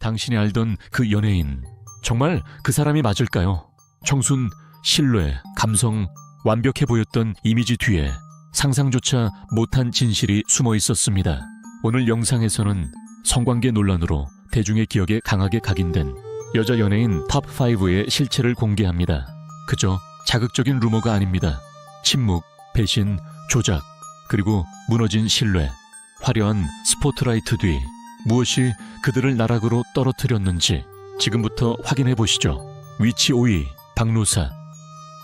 당신이 알던 그 연예인 정말 그 사람이 맞을까요? 청순, 신뢰, 감성, 완벽해 보였던 이미지 뒤에 상상조차 못한 진실이 숨어 있었습니다. 오늘 영상에서는 성관계 논란으로 대중의 기억에 강하게 각인된 여자 연예인 탑5의 실체를 공개합니다. 그저 자극적인 루머가 아닙니다. 침묵, 배신, 조작, 그리고 무너진 신뢰, 화려한 스포트라이트 뒤 무엇이 그들을 나락으로 떨어뜨렸는지 지금부터 확인해 보시죠. 위치 5위, 박노사.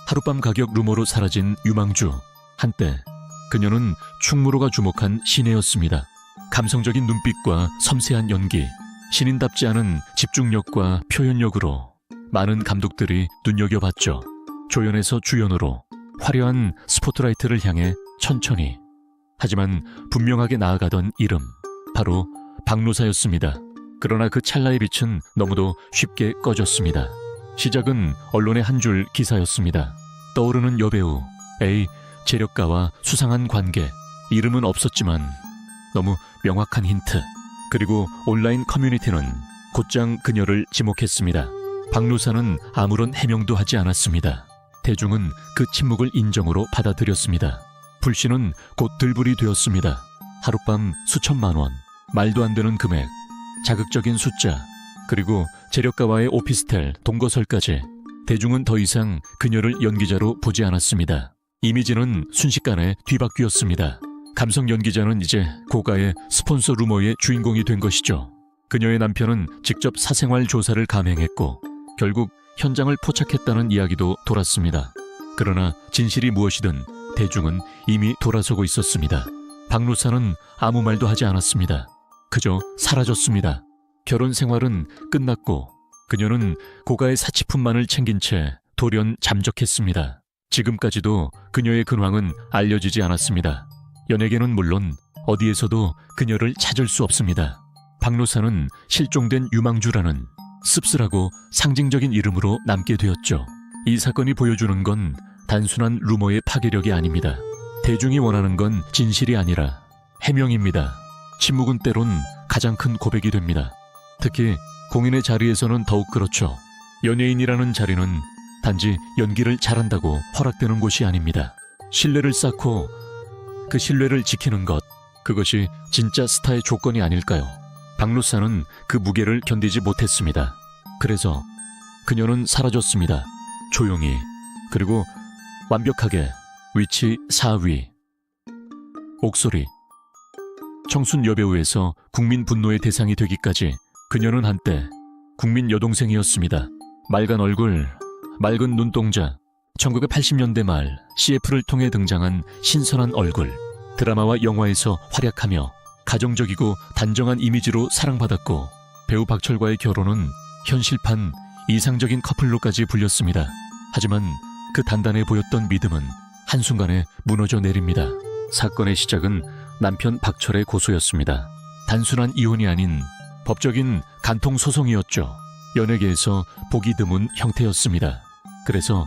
하룻밤 가격 루머로 사라진 유망주. 한때 그녀는 충무로가 주목한 신예였습니다. 감성적인 눈빛과 섬세한 연기, 신인답지 않은 집중력과 표현력으로 많은 감독들이 눈여겨봤죠. 조연에서 주연으로 화려한 스포트라이트를 향해 천천히 하지만 분명하게 나아가던 이름 바로 박노사였습니다. 그러나 그 찰나의 빛은 너무도 쉽게 꺼졌습니다. 시작은 언론의 한 줄 기사였습니다. 떠오르는 여배우 A 재력가와 수상한 관계 이름은 없었지만 너무 명확한 힌트 그리고 온라인 커뮤니티는 곧장 그녀를 지목했습니다. 박노사는 아무런 해명도 하지 않았습니다. 대중은 그 침묵을 인정으로 받아들였습니다. 불씨는 곧 들불이 되었습니다. 하룻밤 수천만 원, 말도 안 되는 금액, 자극적인 숫자, 그리고 재력가와의 오피스텔, 동거설까지 대중은 더 이상 그녀를 연기자로 보지 않았습니다. 이미지는 순식간에 뒤바뀌었습니다. 감성 연기자는 이제 고가의 스폰서 루머의 주인공이 된 것이죠. 그녀의 남편은 직접 사생활 조사를 감행했고 결국 현장을 포착했다는 이야기도 돌았습니다. 그러나 진실이 무엇이든 대중은 이미 돌아서고 있었습니다. 박노사는 아무 말도 하지 않았습니다. 그저 사라졌습니다. 결혼 생활은 끝났고 그녀는 고가의 사치품만을 챙긴 채 돌연 잠적했습니다. 지금까지도 그녀의 근황은 알려지지 않았습니다. 연예계는 물론 어디에서도 그녀를 찾을 수 없습니다. 박노사는 실종된 유망주라는 씁쓸하고 상징적인 이름으로 남게 되었죠. 이 사건이 보여주는 건 단순한 루머의 파괴력이 아닙니다. 대중이 원하는 건 진실이 아니라 해명입니다. 침묵은 때론 가장 큰 고백이 됩니다. 특히 공인의 자리에서는 더욱 그렇죠. 연예인이라는 자리는 단지 연기를 잘한다고 허락되는 곳이 아닙니다. 신뢰를 쌓고 그 신뢰를 지키는 것, 그것이 진짜 스타의 조건이 아닐까요? 박루사는 그 무게를 견디지 못했습니다. 그래서 그녀는 사라졌습니다. 조용히, 그리고 완벽하게 위치 4위. 옥소리. 청순 여배우에서 국민 분노의 대상이 되기까지 그녀는 한때 국민 여동생이었습니다. 맑은 얼굴, 맑은 눈동자, 1980년대 말 CF를 통해 등장한 신선한 얼굴, 드라마와 영화에서 활약하며 가정적이고 단정한 이미지로 사랑받았고 배우 박철과의 결혼은 현실판 이상적인 커플로까지 불렸습니다. 하지만 그 단단해 보였던 믿음은 한순간에 무너져 내립니다. 사건의 시작은 남편 박철의 고소였습니다. 단순한 이혼이 아닌 법적인 간통 소송이었죠. 연예계에서 보기 드문 형태였습니다. 그래서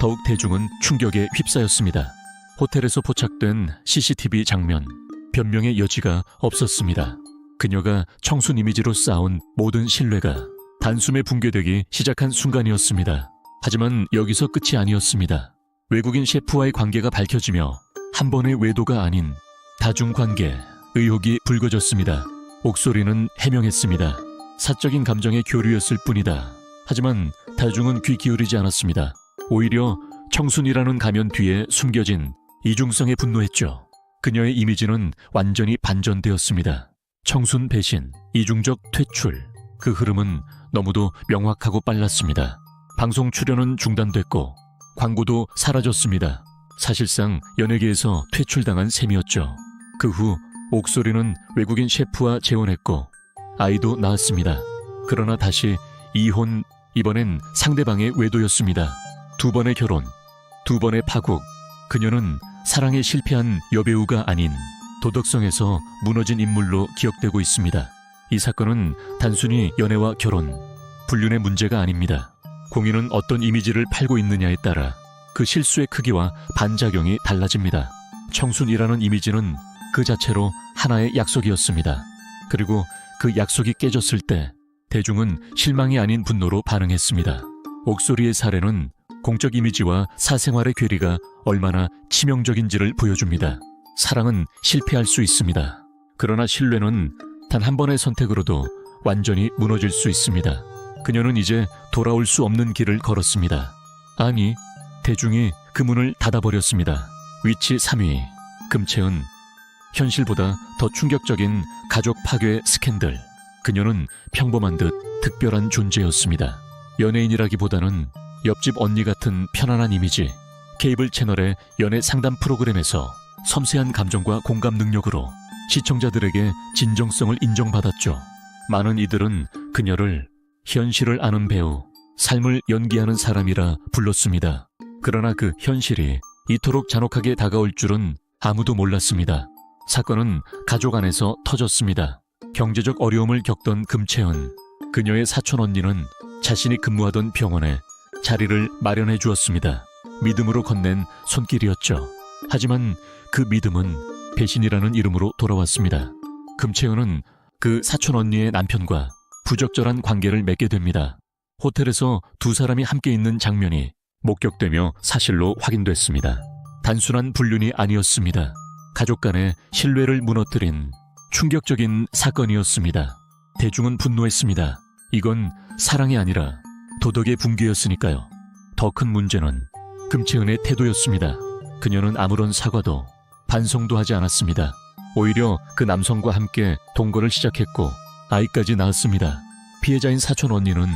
더욱 대중은 충격에 휩싸였습니다. 호텔에서 포착된 CCTV 장면, 변명의 여지가 없었습니다. 그녀가 청순 이미지로 쌓은 모든 신뢰가 단숨에 붕괴되기 시작한 순간이었습니다. 하지만 여기서 끝이 아니었습니다. 외국인 셰프와의 관계가 밝혀지며 한 번의 외도가 아닌 다중관계, 의혹이 불거졌습니다. 옥소리는 해명했습니다. 사적인 감정의 교류였을 뿐이다. 하지만 다중은 귀 기울이지 않았습니다. 오히려 청순이라는 가면 뒤에 숨겨진 이중성에 분노했죠. 그녀의 이미지는 완전히 반전되었습니다. 청순 배신, 이중적 퇴출. 그 흐름은 너무도 명확하고 빨랐습니다. 방송 출연은 중단됐고 광고도 사라졌습니다. 사실상 연예계에서 퇴출당한 셈이었죠. 그 후 옥소리는 외국인 셰프와 재혼했고 아이도 낳았습니다. 그러나 다시 이혼, 이번엔 상대방의 외도였습니다. 두 번의 결혼, 두 번의 파국. 그녀는 사랑에 실패한 여배우가 아닌 도덕성에서 무너진 인물로 기억되고 있습니다. 이 사건은 단순히 연애와 결혼, 불륜의 문제가 아닙니다. 공인은 어떤 이미지를 팔고 있느냐에 따라 그 실수의 크기와 반작용이 달라집니다. 청순이라는 이미지는 그 자체로 하나의 약속이었습니다. 그리고 그 약속이 깨졌을 때 대중은 실망이 아닌 분노로 반응했습니다. 옥소리의 사례는 공적 이미지와 사생활의 괴리가 얼마나 치명적인지를 보여줍니다. 사랑은 실패할 수 있습니다. 그러나 신뢰는 단 한 번의 선택으로도 완전히 무너질 수 있습니다. 그녀는 이제 돌아올 수 없는 길을 걸었습니다. 아니, 대중이 그 문을 닫아버렸습니다. 위치 3위, 금채은. 현실보다 더 충격적인 가족 파괴 스캔들. 그녀는 평범한 듯 특별한 존재였습니다. 연예인이라기보다는 옆집 언니 같은 편안한 이미지. 케이블 채널의 연애 상담 프로그램에서 섬세한 감정과 공감 능력으로 시청자들에게 진정성을 인정받았죠. 많은 이들은 그녀를 현실을 아는 배우, 삶을 연기하는 사람이라 불렀습니다. 그러나 그 현실이 이토록 잔혹하게 다가올 줄은 아무도 몰랐습니다. 사건은 가족 안에서 터졌습니다. 경제적 어려움을 겪던 금채은, 그녀의 사촌 언니는 자신이 근무하던 병원에 자리를 마련해 주었습니다. 믿음으로 건넨 손길이었죠. 하지만 그 믿음은 배신이라는 이름으로 돌아왔습니다. 금채은은 그 사촌 언니의 남편과 부적절한 관계를 맺게 됩니다. 호텔에서 두 사람이 함께 있는 장면이 목격되며 사실로 확인됐습니다. 단순한 불륜이 아니었습니다. 가족 간의 신뢰를 무너뜨린 충격적인 사건이었습니다. 대중은 분노했습니다. 이건 사랑이 아니라 도덕의 붕괴였으니까요. 더 큰 문제는 금채은의 태도였습니다. 그녀는 아무런 사과도 반성도 하지 않았습니다. 오히려 그 남성과 함께 동거를 시작했고 아이까지 낳았습니다. 피해자인 사촌 언니는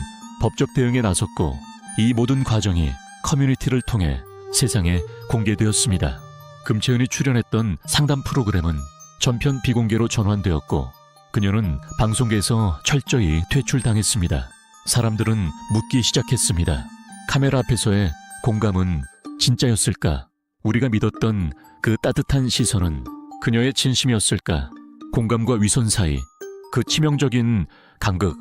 법적 대응에 나섰고 이 모든 과정이 커뮤니티를 통해 세상에 공개되었습니다. 금채은이 출연했던 상담 프로그램은 전편 비공개로 전환되었고 그녀는 방송계에서 철저히 퇴출당했습니다. 사람들은 묻기 시작했습니다. 카메라 앞에서의 공감은 진짜였을까? 우리가 믿었던 그 따뜻한 시선은 그녀의 진심이었을까? 공감과 위선 사이 그 치명적인 간극,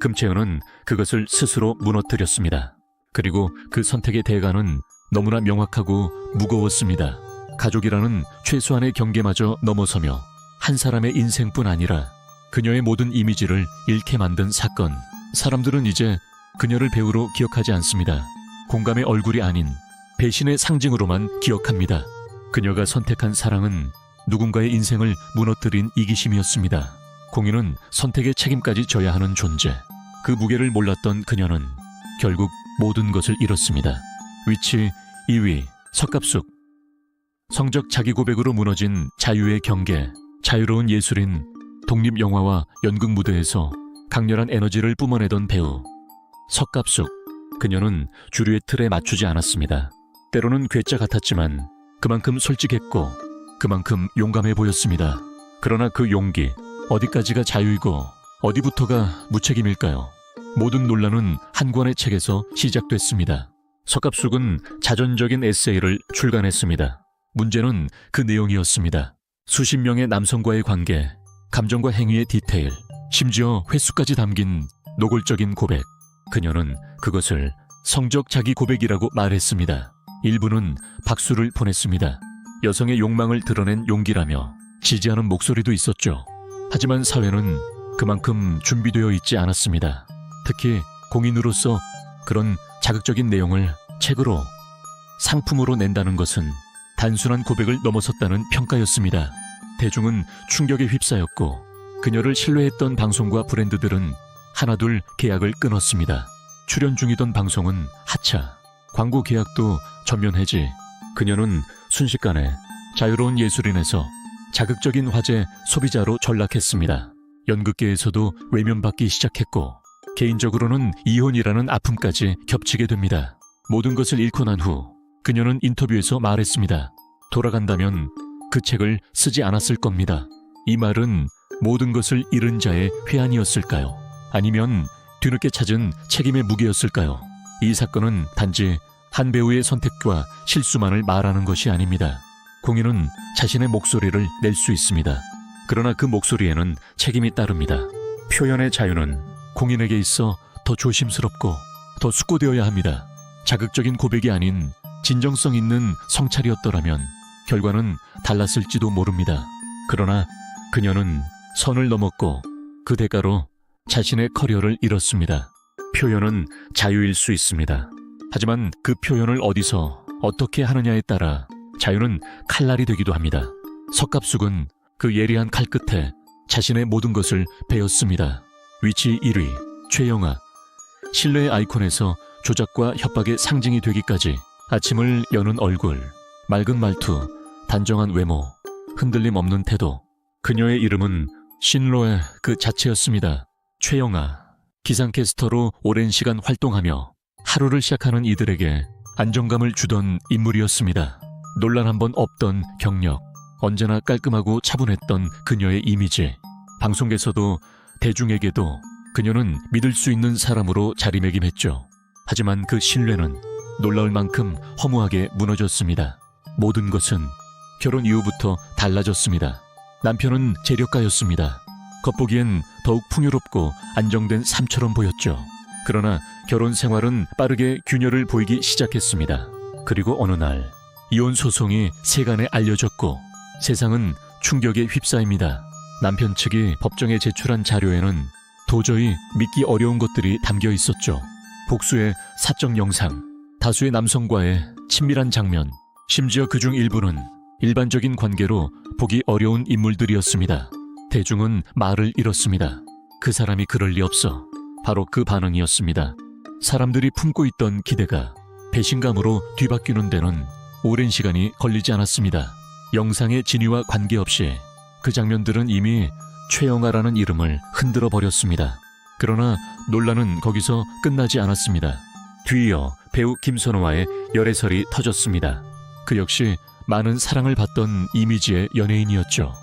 금채은은 그것을 스스로 무너뜨렸습니다. 그리고 그 선택의 대가는 너무나 명확하고 무거웠습니다. 가족이라는 최소한의 경계마저 넘어서며 한 사람의 인생뿐 아니라 그녀의 모든 이미지를 잃게 만든 사건. 사람들은 이제 그녀를 배우로 기억하지 않습니다. 공감의 얼굴이 아닌 배신의 상징으로만 기억합니다. 그녀가 선택한 사랑은 누군가의 인생을 무너뜨린 이기심이었습니다. 공인은 선택의 책임까지 져야 하는 존재. 그 무게를 몰랐던 그녀는 결국 모든 것을 잃었습니다. 위치 2위 석갑숙 성적 자기 고백으로 무너진 자유의 경계 자유로운 예술인 독립 영화와 연극 무대에서 강렬한 에너지를 뿜어내던 배우 석갑숙 그녀는 주류의 틀에 맞추지 않았습니다. 때로는 괴짜 같았지만 그만큼 솔직했고 그만큼 용감해 보였습니다. 그러나 그 용기 어디까지가 자유이고 어디부터가 무책임일까요? 모든 논란은 한 권의 책에서 시작됐습니다. 석갑숙은 자전적인 에세이를 출간했습니다. 문제는 그 내용이었습니다. 수십 명의 남성과의 관계, 감정과 행위의 디테일, 심지어 횟수까지 담긴 노골적인 고백. 그녀는 그것을 성적 자기 고백이라고 말했습니다. 일부는 박수를 보냈습니다. 여성의 욕망을 드러낸 용기라며 지지하는 목소리도 있었죠. 하지만 사회는 그만큼 준비되어 있지 않았습니다. 특히 공인으로서 그런 자극적인 내용을 책으로 상품으로 낸다는 것은 단순한 고백을 넘어섰다는 평가였습니다. 대중은 충격에 휩싸였고 그녀를 신뢰했던 방송과 브랜드들은 하나둘 계약을 끊었습니다. 출연 중이던 방송은 하차, 광고 계약도 전면 해지. 그녀는 순식간에 자유로운 예술인에서 자극적인 화제 소비자로 전락했습니다. 연극계에서도 외면받기 시작했고 개인적으로는 이혼이라는 아픔까지 겹치게 됩니다. 모든 것을 잃고 난 후 그녀는 인터뷰에서 말했습니다. 돌아간다면 그 책을 쓰지 않았을 겁니다. 이 말은 모든 것을 잃은 자의 회한이었을까요? 아니면 뒤늦게 찾은 책임의 무게였을까요? 이 사건은 단지 한 배우의 선택과 실수만을 말하는 것이 아닙니다. 공인은 자신의 목소리를 낼 수 있습니다. 그러나 그 목소리에는 책임이 따릅니다. 표현의 자유는 공인에게 있어 더 조심스럽고 더 숙고되어야 합니다. 자극적인 고백이 아닌 진정성 있는 성찰이었더라면 결과는 달랐을지도 모릅니다. 그러나 그녀는 선을 넘었고 그 대가로 자신의 커리어를 잃었습니다. 표현은 자유일 수 있습니다. 하지만 그 표현을 어디서 어떻게 하느냐에 따라 자유는 칼날이 되기도 합니다. 석갑숙은 그 예리한 칼 끝에 자신의 모든 것을 베었습니다. 위치 1위 최영아 신뢰의 아이콘에서 조작과 협박의 상징이 되기까지 아침을 여는 얼굴, 맑은 말투, 단정한 외모, 흔들림 없는 태도. 그녀의 이름은 신로의 그 자체였습니다. 최영아, 기상캐스터로 오랜 시간 활동하며 하루를 시작하는 이들에게 안정감을 주던 인물이었습니다. 논란 한 번 없던 경력, 언제나 깔끔하고 차분했던 그녀의 이미지. 방송계에서도 대중에게도 그녀는 믿을 수 있는 사람으로 자리매김했죠. 하지만 그 신뢰는 놀라울 만큼 허무하게 무너졌습니다. 모든 것은 결혼 이후부터 달라졌습니다. 남편은 재력가였습니다. 겉보기엔 더욱 풍요롭고 안정된 삶처럼 보였죠. 그러나 결혼 생활은 빠르게 균열을 보이기 시작했습니다. 그리고 어느 날 이혼 소송이 세간에 알려졌고 세상은 충격에 휩싸입니다. 남편 측이 법정에 제출한 자료에는 도저히 믿기 어려운 것들이 담겨 있었죠. 복수의 사적 영상, 다수의 남성과의 친밀한 장면, 심지어 그중 일부는 일반적인 관계로 보기 어려운 인물들이었습니다. 대중은 말을 잃었습니다. 그 사람이 그럴 리 없어. 바로 그 반응이었습니다. 사람들이 품고 있던 기대가 배신감으로 뒤바뀌는 데는 오랜 시간이 걸리지 않았습니다. 영상의 진위와 관계없이 그 장면들은 이미 최영아라는 이름을 흔들어 버렸습니다. 그러나 논란은 거기서 끝나지 않았습니다. 뒤이어 배우 김선호와의 열애설이 터졌습니다. 그 역시 많은 사랑을 받던 이미지의 연예인이었죠.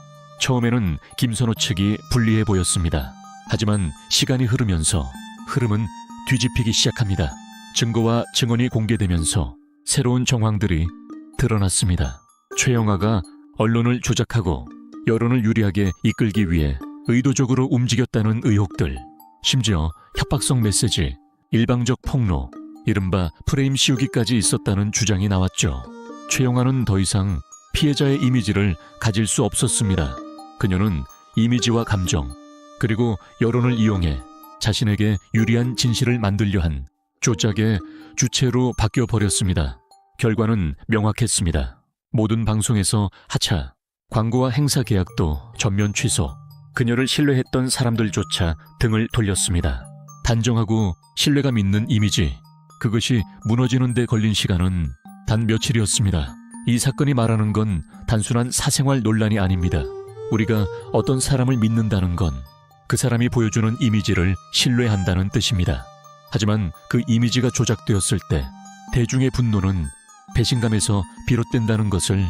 처음에는 김선호 측이 불리해 보였습니다. 하지만 시간이 흐르면서 흐름은 뒤집히기 시작합니다. 증거와 증언이 공개되면서 새로운 정황들이 드러났습니다. 최영아가 언론을 조작하고 여론을 유리하게 이끌기 위해 의도적으로 움직였다는 의혹들, 심지어 협박성 메시지, 일방적 폭로, 이른바 프레임 씌우기까지 있었다는 주장이 나왔죠. 최영아는 더 이상 피해자의 이미지를 가질 수 없었습니다. 그녀는 이미지와 감정, 그리고 여론을 이용해 자신에게 유리한 진실을 만들려 한 조작의 주체로 바뀌어 버렸습니다. 결과는 명확했습니다. 모든 방송에서 하차, 광고와 행사 계약도 전면 취소, 그녀를 신뢰했던 사람들조차 등을 돌렸습니다. 단정하고 신뢰감 있는 이미지, 그것이 무너지는 데 걸린 시간은 단 며칠이었습니다. 이 사건이 말하는 건 단순한 사생활 논란이 아닙니다. 우리가 어떤 사람을 믿는다는 건 그 사람이 보여주는 이미지를 신뢰한다는 뜻입니다. 하지만 그 이미지가 조작되었을 때 대중의 분노는 배신감에서 비롯된다는 것을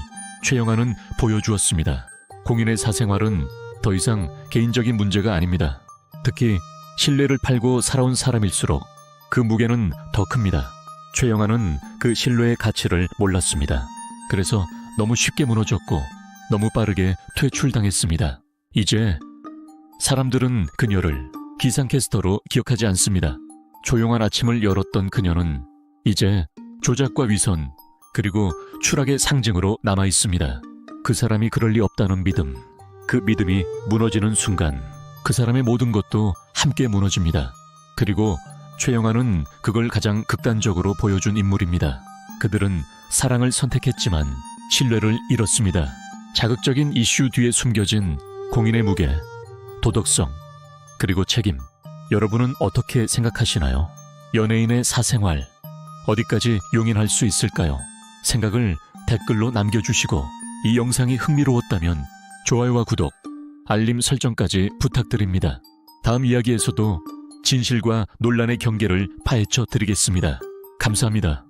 최영아는 보여주었습니다. 공인의 사생활은 더 이상 개인적인 문제가 아닙니다. 특히 신뢰를 팔고 살아온 사람일수록 그 무게는 더 큽니다. 최영아는 그 신뢰의 가치를 몰랐습니다. 그래서 너무 쉽게 무너졌고 너무 빠르게 퇴출당했습니다. 이제 사람들은 그녀를 기상캐스터로 기억하지 않습니다. 조용한 아침을 열었던 그녀는 이제 조작과 위선 그리고 추락의 상징으로 남아 있습니다. 그 사람이 그럴 리 없다는 믿음. 그 믿음이 무너지는 순간 그 사람의 모든 것도 함께 무너집니다. 그리고 최영아는 그걸 가장 극단적으로 보여준 인물입니다. 그들은 사랑을 선택했지만 신뢰를 잃었습니다. 자극적인 이슈 뒤에 숨겨진 공인의 무게, 도덕성, 그리고 책임. 여러분은 어떻게 생각하시나요? 연예인의 사생활, 어디까지 용인할 수 있을까요? 생각을 댓글로 남겨주시고 이 영상이 흥미로웠다면 좋아요와 구독, 알림 설정까지 부탁드립니다. 다음 이야기에서도 진실과 논란의 경계를 파헤쳐 드리겠습니다. 감사합니다.